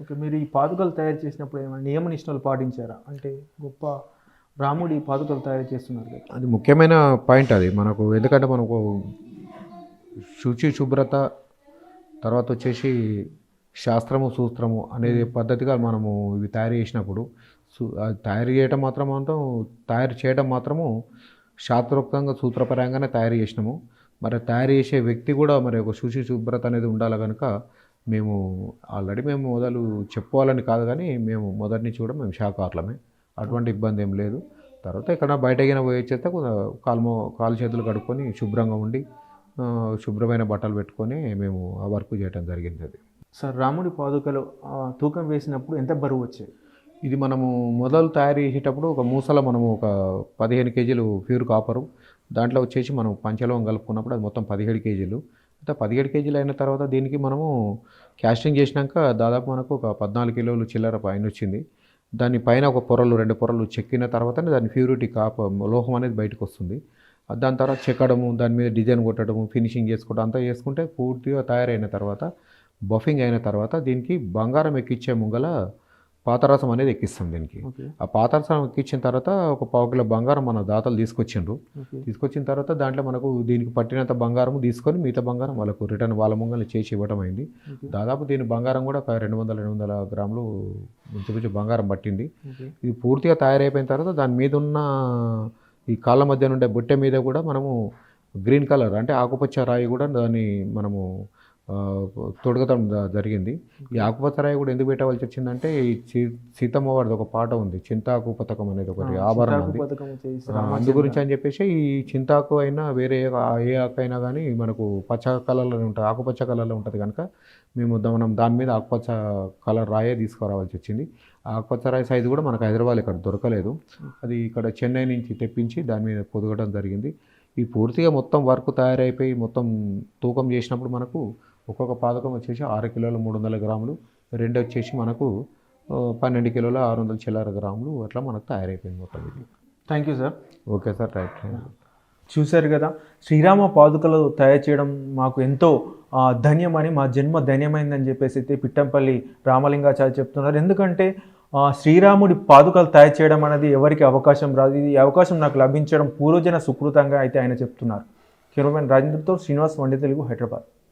Okay మీరు ఈ పాదుకలు తయారు చేసినప్పుడు ఏమైనా నియమ నిష్టలు పాటించారా? అంటే గొప్ప రాముడి పాదుకలు తయారు చేస్తున్నారు కదా. అది ముఖ్యమైన పాయింట్ అది. మనకు ఎందుకంటే మనకు శుచి శుభ్రత తర్వాత వచ్చేసి శాస్త్రము సూత్రము అనేది పద్ధతిగా మనము ఇవి తయారు చేసినప్పుడు అది తయారు చేయడం మాత్రం మాత్రం తయారు చేయడం మాత్రము శాస్త్రోక్తంగా సూత్రపరంగానే తయారు చేసినాము. మరి తయారు చేసే వ్యక్తి కూడా మరి ఒక శుచి శుభ్రత అనేది ఉండాలి కనుక మేము ఆల్రెడీ మేము మొదలు చెప్పుకోవాలని కాదు కానీ మేము మొదటి నుంచి కూడా మేము శాఖాహారులమే అటువంటి ఇబ్బంది ఏం లేదు. తర్వాత ఎక్కడ బయటగిన పోయి వచ్చేస్తే కాలు కాలు చేతులు కడుక్కొని శుభ్రంగా ఉండి శుభ్రమైన బట్టలు పెట్టుకొని మేము ఆ వర్క్ చేయడం జరిగింది అది. సార్ రాముడి పాదుకలు తూకం వేసినప్పుడు ఎంత బరువు వచ్చాయి ఇది మనము మొదలు తయారు చేసేటప్పుడు ఒక మూసల మనము ఒక పదిహేను కేజీలు ప్యూర్ కాపరు. దాంట్లో వచ్చేసి మనం పంచలోహం కలుపుకున్నప్పుడు అది మొత్తం పదిహేడు కేజీలు. అంటే పదిహేడు కేజీలు అయిన తర్వాత దీనికి మనము క్యాస్టింగ్ చేసినాక దాదాపు మనకు ఒక పద్నాలుగు కిలోలు చిల్లర పైన వచ్చింది. దాని పైన ఒక పొరలు రెండు పొరలు చెక్కిన తర్వాతనే దాని ప్యూరిటీ కాప లోహం అనేది బయటకు వస్తుంది. దాని తర్వాత చెక్కడము దాని మీద డిజైన్ కొట్టడము ఫినిషింగ్ చేసుకోవడం అంతా చేసుకుంటే పూర్తిగా తయారైన తర్వాత బఫింగ్ అయిన తర్వాత దీనికి బంగారం ఎక్కించే ముంగల పాతరసం అనేది ఎక్కిస్తాం దీనికి. ఆ పాతరసం ఎక్కించిన తర్వాత ఒక పావు కిలో బంగారం మన దాతలు తీసుకొచ్చిండ్రు. తీసుకొచ్చిన తర్వాత దాంట్లో మనకు దీనికి పట్టినంత బంగారం తీసుకొని మిగతా బంగారం వాళ్ళకు రిటర్న్ వాళ్ళ ముంగల్ని చేసి ఇవ్వడం అయింది. దాదాపు దీని బంగారం కూడా ఒక రెండు వందల రెండు వందల గ్రాములు ఇంచుమించు బంగారం పట్టింది. ఇది పూర్తిగా తయారైపోయిన తర్వాత దాని మీద ఉన్న ఈ కాళ్ళ మధ్య ఉండే బొట్టె మీద కూడా మనము గ్రీన్ కలర్ అంటే ఆకుపచ్చ రాయి కూడా దాన్ని మనము తొడగటం జరిగింది. ఈ ఆకుపచ్చ రాయి కూడా ఎందుకు పెట్టవలసి వచ్చిందంటే ఈ సీతమ్మ వారిది ఒక పాట ఉంది. చింతాకు పథకం అనేది ఒకటి ఆభరణం అందు. గురించి అని చెప్పేసి ఈ చింతాకు అయినా వేరే ఏ ఆ- ఏ ఆకు అయినా కానీ మనకు పచ్చ కలర్లో ఉంటుంది. ఆకుపచ్చ కలర్లో ఉంటుంది కనుక మేము మనం దాని మీద ఆకుపచ్చ కలర్ రాయే తీసుకురావాల్సి వచ్చింది. ఆకుపచ్చ రాయి సైజు కూడా మనకు హైదరాబాద్ ఇక్కడ దొరకలేదు. అది ఇక్కడ చెన్నై నుంచి తెప్పించి దాని మీద పొదగడం జరిగింది. ఈ పూర్తిగా మొత్తం వర్క్ తయారైపోయి మొత్తం తూకం చేసినప్పుడు మనకు ఒక్కొక్క పాదకం వచ్చేసి ఆరు కిలోల మూడు వందల గ్రాములు రెండు వచ్చేసి మనకు పన్నెండు కిలోల ఆరు వందల చిల్లర గ్రాములు అట్లా మనకు తయారైపోయింది మొత్తం ఇది thank you sir. Okay sir right. చూశారు కదా శ్రీరామ పాదుకలు తయారు చేయడం మాకు ఎంతో ధన్యమని మా జన్మ ధన్యమైందని చెప్పేసి అయితే పిట్టంపల్లి రామలింగాచార్య చెప్తున్నారు. ఎందుకంటే శ్రీరాముడి పాదుకలు తయారు చేయడం అనేది ఎవరికి అవకాశం రాదు. ఇది అవకాశం నాకు లభించడం పూర్వజన సుకృతంగా అయితే ఆయన చెప్తున్నారు. కెమెరామెన్ రాజేంద్రతో శ్రీనివాస్ వండి తెలుగు హైదరాబాద్.